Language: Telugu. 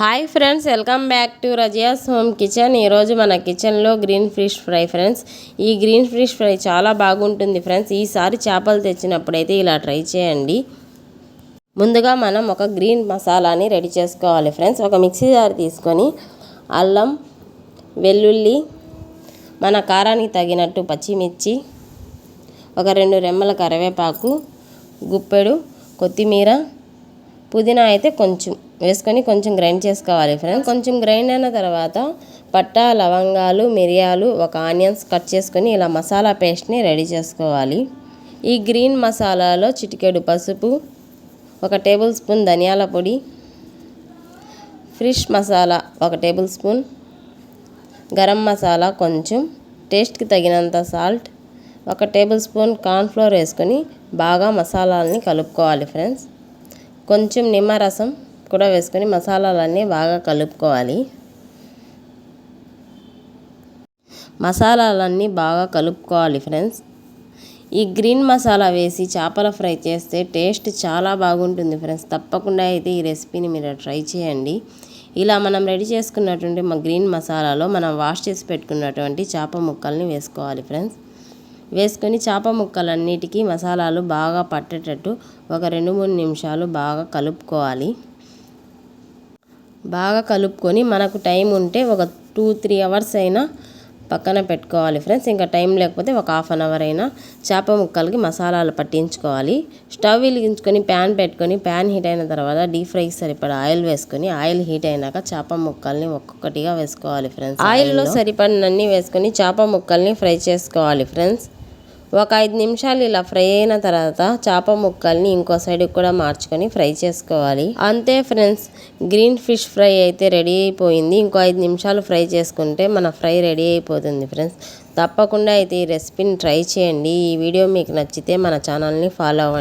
Hi friends welcome back to Razia's home kitchen. ఈరోజు మన కిచెన్లో గ్రీన్ ఫిష్ ఫ్రై ఫ్రెండ్స్. ఈ గ్రీన్ ఫిష్ ఫ్రై చాలా బాగుంటుంది ఫ్రెండ్స్. ఈసారి చేపలు తెచ్చినప్పుడైతే ఇలా ట్రై చేయండి. ముందుగా మనం ఒక గ్రీన్ మసాలాని రెడీ చేసుకోవాలి ఫ్రెండ్స్. ఒక మిక్సీ జార్ తీసుకొని అల్లం వెల్లుల్లి మన కారానికి తగినట్టు పచ్చిమిర్చి ఒక రెండు రెమ్మల కరివేపాకు గుప్పెడు కొత్తిమీర పుదీనా అయితే కొంచెం వేసుకొని కొంచెం గ్రైండ్ చేసుకోవాలి ఫ్రెండ్స్ కొంచెం గ్రైండ్ అయిన తర్వాత పట్టా లవంగాలు మిరియాలు ఒక ఆనియన్స్ కట్ చేసుకొని ఇలా మసాలా పేస్ట్ని రెడీ చేసుకోవాలి. ఈ గ్రీన్ మసాలాలో చిటికెడు పసుపు ఒక టేబుల్ స్పూన్ ధనియాల పొడి ఫిష్ మసాలా ఒక టేబుల్ స్పూన్ గరం మసాలా కొంచెం టేస్ట్కి తగినంత సాల్ట్ ఒక టేబుల్ స్పూన్ కార్న్ఫ్లోర్ వేసుకొని బాగా మసాలాలని కలుపుకోవాలి ఫ్రెండ్స్ కొంచెం నిమ్మరసం కూడా వేసుకొని మసాలాలన్నీ బాగా కలుపుకోవాలి. మసాలాలన్నీ బాగా కలుపుకోవాలి ఫ్రెండ్స్. ఈ గ్రీన్ మసాలా వేసి చేపల ఫ్రై చేస్తే టేస్ట్ చాలా బాగుంటుంది ఫ్రెండ్స్. తప్పకుండా అయితే ఈ రెసిపీని మీరు ట్రై చేయండి. ఇలా మనం రెడీ చేసుకున్నటువంటి మా గ్రీన్ మసాలాలో మనం వాష్ చేసి పెట్టుకున్నటువంటి చేప ముక్కల్ని వేసుకోవాలి ఫ్రెండ్స్. వేసుకొని చేప ముక్కలన్నిటికీ మసాలాలు బాగా పట్టేటట్టు ఒక రెండు మూడు నిమిషాలు బాగా కలుపుకోవాలి. బాగా కలుపుకొని మనకు టైం ఉంటే ఒక టూ త్రీ అవర్స్ అయినా పక్కన పెట్టుకోవాలి ఫ్రెండ్స్. ఇంకా టైం లేకపోతే ఒక హాఫ్ అన్ అవర్ అయినా చేప ముక్కలకి మసాలాలు పట్టించుకోవాలి. స్టవ్ వెలిగించుకొని ప్యాన్ పెట్టుకొని ప్యాన్ హీట్ అయిన తర్వాత డీప్ ఫ్రైకి సరిపడా ఆయిల్ వేసుకొని ఆయిల్ హీట్ అయినాక చేప ముక్కల్ని ఒక్కొక్కటిగా వేసుకోవాలి ఫ్రెండ్స్. ఆయిల్లో సరిపడినన్ని వేసుకొని చేప ముక్కల్ని ఫ్రై చేసుకోవాలి ఫ్రెండ్స్. ఒక ఐదు నిమిషాలు ఇలా ఫ్రై అయిన తర్వాత చేప ముక్కల్ని ఇంకో సైడ్ కూడా మార్చుకొని ఫ్రై చేసుకోవాలి. అంతే ఫ్రెండ్స్ గ్రీన్ ఫిష్ ఫ్రై అయితే రెడీ అయిపోయింది. ఇంకో ఐదు నిమిషాలు ఫ్రై చేసుకుంటే మన ఫ్రై రెడీ అయిపోతుంది ఫ్రెండ్స్. తప్పకుండా అయితే ఈ రెసిపీని ట్రై చేయండి. ఈ వీడియో మీకు నచ్చితే మన ఛానల్ని ఫాలో అవ్వండి.